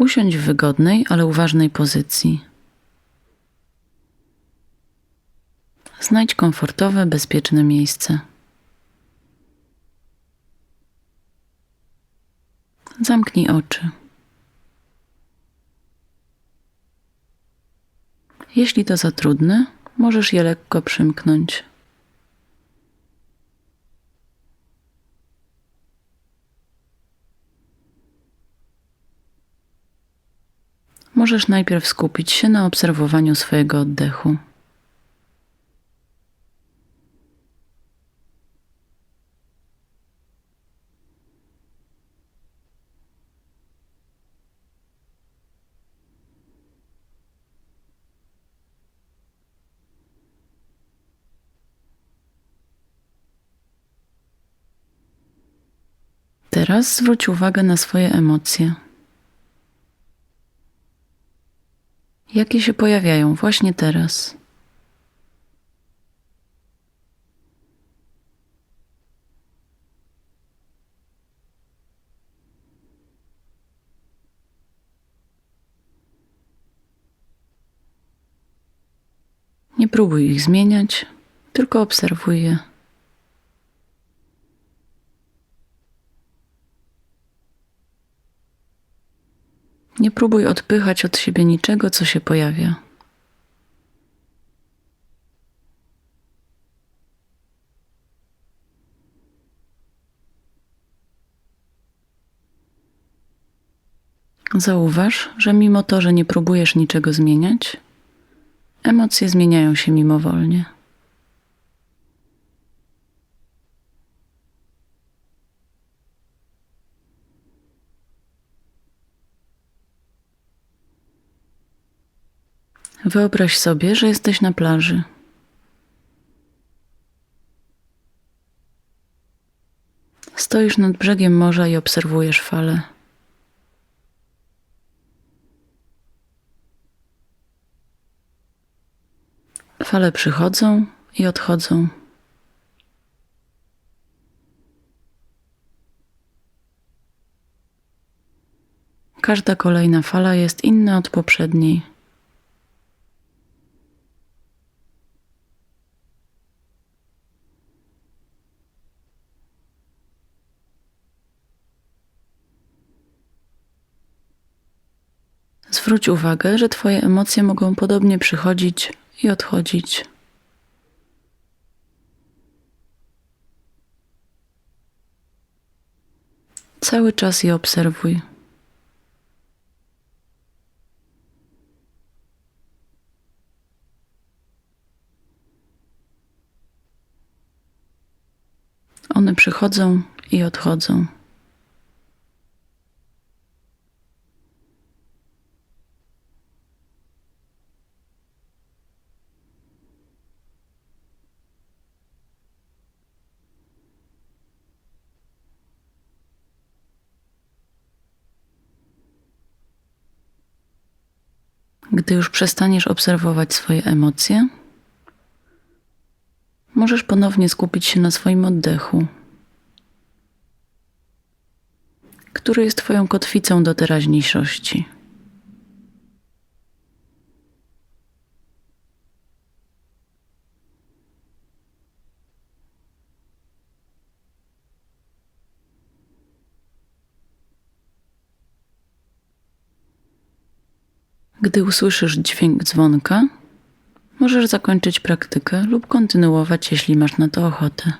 Usiądź w wygodnej, ale uważnej pozycji. Znajdź komfortowe, bezpieczne miejsce. Zamknij oczy. Jeśli to za trudne, możesz je lekko przymknąć. Możesz najpierw skupić się na obserwowaniu swojego oddechu. Teraz zwróć uwagę na swoje emocje. Jakie się pojawiają właśnie teraz? Nie próbuj ich zmieniać, tylko obserwuj je. Nie próbuj odpychać od siebie niczego, co się pojawia. Zauważ, że mimo to, że nie próbujesz niczego zmieniać, emocje zmieniają się mimowolnie. Wyobraź sobie, że jesteś na plaży. Stoisz nad brzegiem morza i obserwujesz fale. Fale przychodzą i odchodzą. Każda kolejna fala jest inna od poprzedniej. Zwróć uwagę, że Twoje emocje mogą podobnie przychodzić i odchodzić. Cały czas je obserwuj. One przychodzą i odchodzą. Gdy już przestaniesz obserwować swoje emocje, możesz ponownie skupić się na swoim oddechu, który jest Twoją kotwicą do teraźniejszości. Gdy usłyszysz dźwięk dzwonka, możesz zakończyć praktykę lub kontynuować, jeśli masz na to ochotę.